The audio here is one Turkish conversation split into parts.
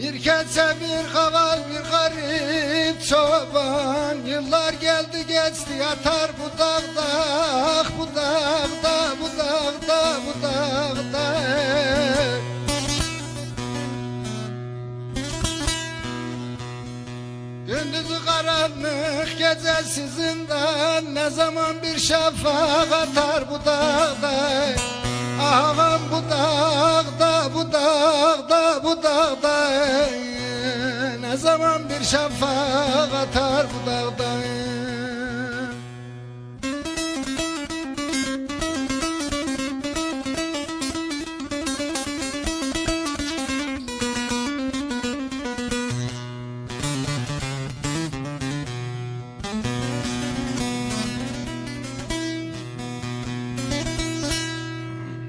Bir ketse bir kaval bir garip çoban. Yıllar geldi geçti yatar bu dağda. Ah bu dağda bu dağda bu dağda. Gündüzü karanlık gecesi zindan Ne zaman bir şafak atar bu dağda? Ağam bu dağda bir şafak atar bu dağda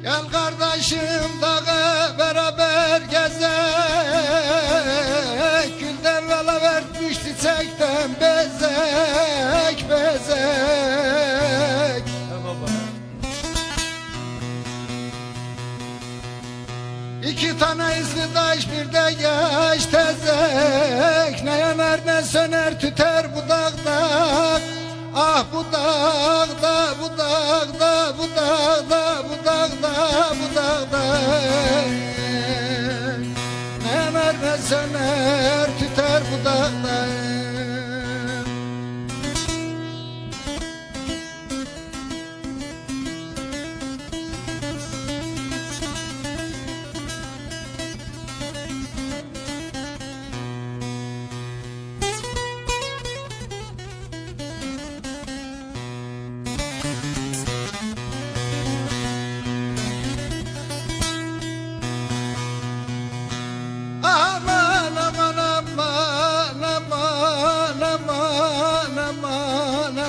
Gel kardeşim dağa çiçekten bezek bezek. İki tane izli taş bir de yaş tezek. Ne yanar ne söner tüter bu dağda? Ah bu dağda bu dağda bu dağda bu dağda bu dağda. Ne yanar ne söner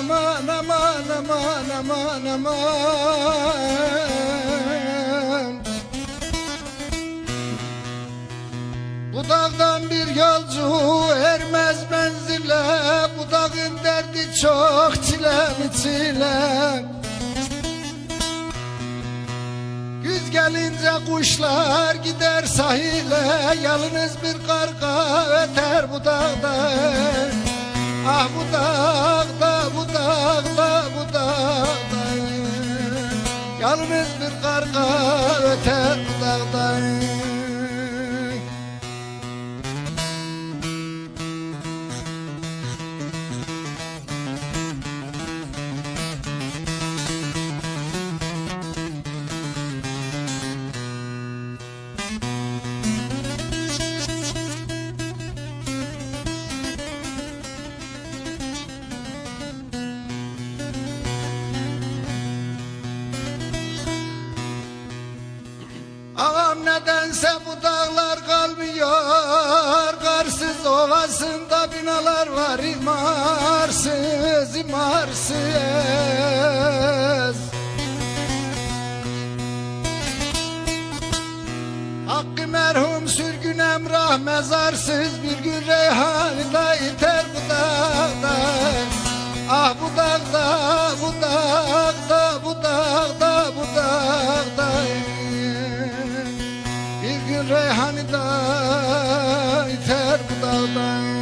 aman aman aman aman aman. Bu dağdan bir yolcu ermez menzile. Bu dağın derdi çok çilem çilem. Güz gelince kuşlar gider sahile. Yalnız bir karga öter bu dağda Ah bu dağda, Yalnız bir karga öter bu Gitse bu dağlar kalmıyor. Karsız ovasında binalar var. İmarsız imarsız. Hakkı merhum sürgün emrah mezarsız Bir gün reyhanı da iter bu dağdan Ah bu dağdan gün Reyhan'ı da iter bu dağdan.